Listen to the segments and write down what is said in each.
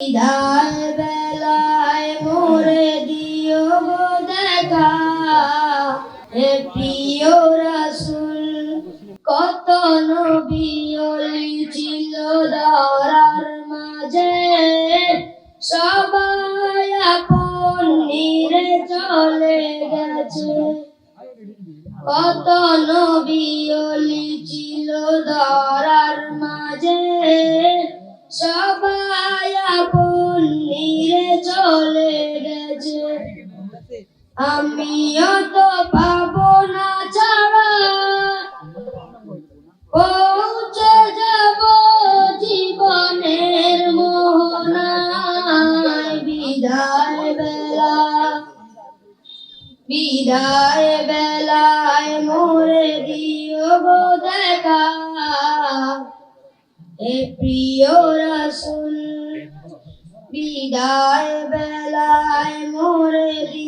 বিদায় বেলায় মোরে দিও কত নবী ছিল ধরার মাঝে। সবাই আপন চলে গেছে। কত নবী ছিল ধরার মাঝে। সবাই আমিও তো পাবো না ছাড়া। পৌঁছে যাব জীবনের মোহনায়। বিদায় বেলা বিদায় বেলায় মোরে দিও গো দেখা। হে প্রিয় রাসূল, বিদায় বেলায় মোরে দিও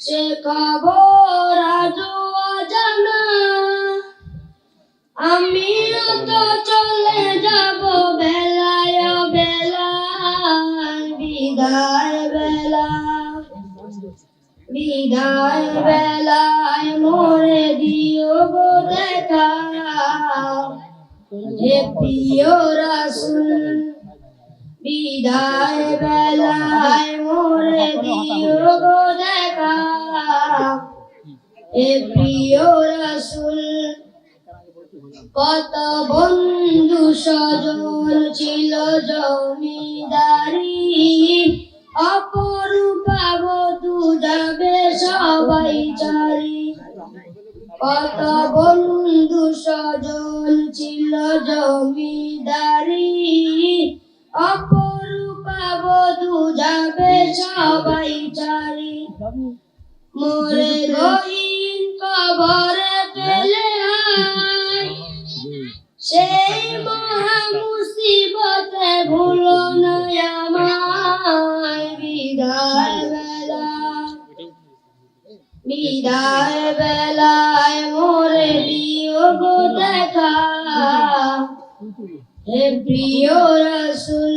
সে খবর আমিও তো চলে যাব বেলায় বেলায়, বিদায় বেলা। বিদায় বেলায় মোরে দিও দেখা। হে প্রিয় রাসূল বিদায় বেলায় মোরে দিও দেখা। হে প্রিয় রাসূল, কত বন্ধু সজন ছিল জমিদারি। অপরূপা বধু যাবে সবাই চারি। কত বন্ধু সজন ছিল জমিদারি সবাই চারি মোরে গহীন কবরে পেলে সেই মহা মুসিবতে ভুলো না আমায়। বিদায় বেলা বিদায় বেলায় মোরে দিও দেখা। হে প্রিয় রসুল